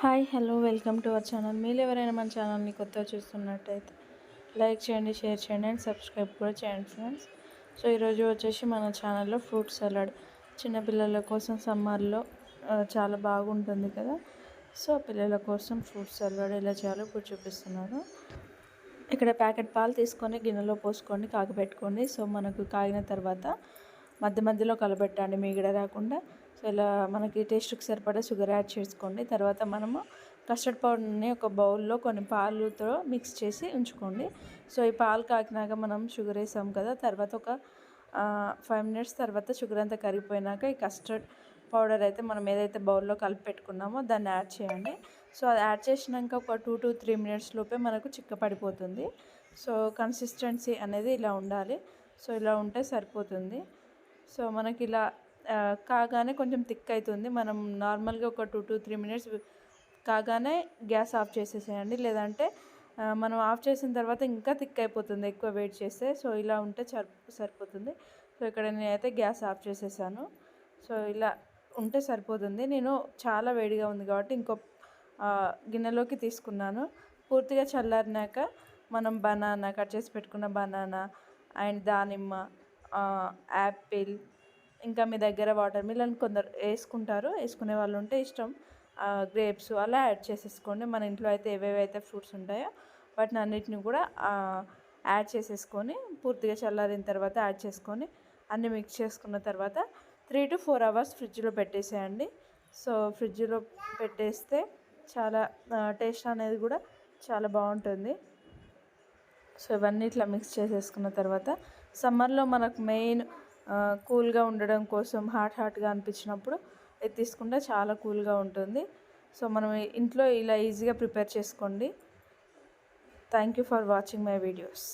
Hi hello welcome to our channel. మీరు ఎవరైనా మన ఛానల్ని కొత్తగా చూస్తున్నట్టయితే లైక్ చేయండి షేర్ చేయండి అండ్ సబ్స్క్రైబ్ కూడా చేయండి ఫ్రెండ్స్. సో ఈరోజు వచ్చేసి మన ఛానల్లో ఫ్రూట్ సలాడ్. చిన్నపిల్లల కోసం సమ్మర్లో చాలా బాగుంటుంది కదా. సో పిల్లల కోసం ఫ్రూట్ సలాడ్ ఎలా చేయాలో ఇప్పుడు చూపిస్తున్నాను. ఇక్కడ ప్యాకెట్ పాలు తీసుకొని గిన్నెలో పోసుకొని కాగబెట్టుకోండి. సో మనకు కాగిన తర్వాత మధ్య మధ్యలో కలబెట్టండి మీగడ రాకుండా. సో ఇలా మనకి టేస్ట్కి సరిపడా షుగర్ యాడ్ చేసుకోండి. తర్వాత మనము కస్టర్డ్ పౌడర్ని ఒక బౌల్లో కొన్ని పాలుతో మిక్స్ చేసి ఉంచుకోండి. సో ఈ పాలు కాకినాక మనం షుగర్ వేసాం కదా తర్వాత ఒక ఫైవ్ మినిట్స్ తర్వాత షుగర్ అంతా కరిగిపోయినాక ఈ కస్టర్డ్ పౌడర్ అయితే మనం ఏదైతే బౌల్లో కలిపి పెట్టుకున్నామో దాన్ని యాడ్ చేయండి. సో అది యాడ్ చేసినాక ఒక టూ టు త్రీ మినిట్స్ లోపే మనకు చిక్క పడిపోతుంది. సో కన్సిస్టెన్సీ అనేది ఇలా ఉండాలి. సో ఇలా ఉంటే సరిపోతుంది. సో మనకి ఇలా కాగానే కొంచెం థిక్ అవుతుంది మనం నార్మల్గా ఒక టూ టూ త్రీ మినిట్స్ కాగానే గ్యాస్ ఆఫ్ చేసేసేయండి. లేదంటే మనం ఆఫ్ చేసిన తర్వాత ఇంకా థిక్ అయిపోతుంది ఎక్కువ వెయిట్ చేస్తే. సో ఇలా ఉంటే సరిపోతుంది. సో ఇక్కడ నేనైతే గ్యాస్ ఆఫ్ చేసేసాను. సో ఇలా ఉంటే సరిపోతుంది. నేను చాలా వేడిగా ఉంది కాబట్టి ఇంకో గిన్నెలోకి తీసుకున్నాను. పూర్తిగా చల్లారినాక మనం బనానా కట్ చేసి పెట్టుకున్న బనానా అండ్ దానిమ్మ యాపిల్ ఇంకా మీ దగ్గర వాటర్ మిలన్ కొందరు వేసుకుంటారు. వేసుకునే వాళ్ళు ఉంటే ఇష్టం. గ్రేప్స్ అలా యాడ్ చేసేసుకోండి. మన ఇంట్లో అయితే ఏవేవైతే ఫ్రూట్స్ ఉంటాయో వాటిని అన్నిటిని కూడా యాడ్ చేసేసుకొని పూర్తిగా చల్లారిన తర్వాత యాడ్ చేసుకొని అన్నీ మిక్స్ చేసుకున్న తర్వాత త్రీ టు ఫోర్ అవర్స్ ఫ్రిడ్జ్లో పెట్టేసేయండి. సో ఫ్రిడ్జ్లో పెట్టేస్తే చాలా టేస్ట్ అనేది కూడా చాలా బాగుంటుంది. సో ఇవన్నీ ఇట్లా మిక్స్ చేసేసుకున్న తర్వాత సమ్మర్లో మనకు మెయిన్ కూల్గా ఉండడం కోసం హాట్ హాట్గా అనిపించినప్పుడు ఇది తీసుకుంటే చాలా కూల్గా ఉంటుంది. సో మనం ఇంట్లో ఇలా ఈజీగా ప్రిపేర్ చేసుకోండి. Thank you for watching my videos.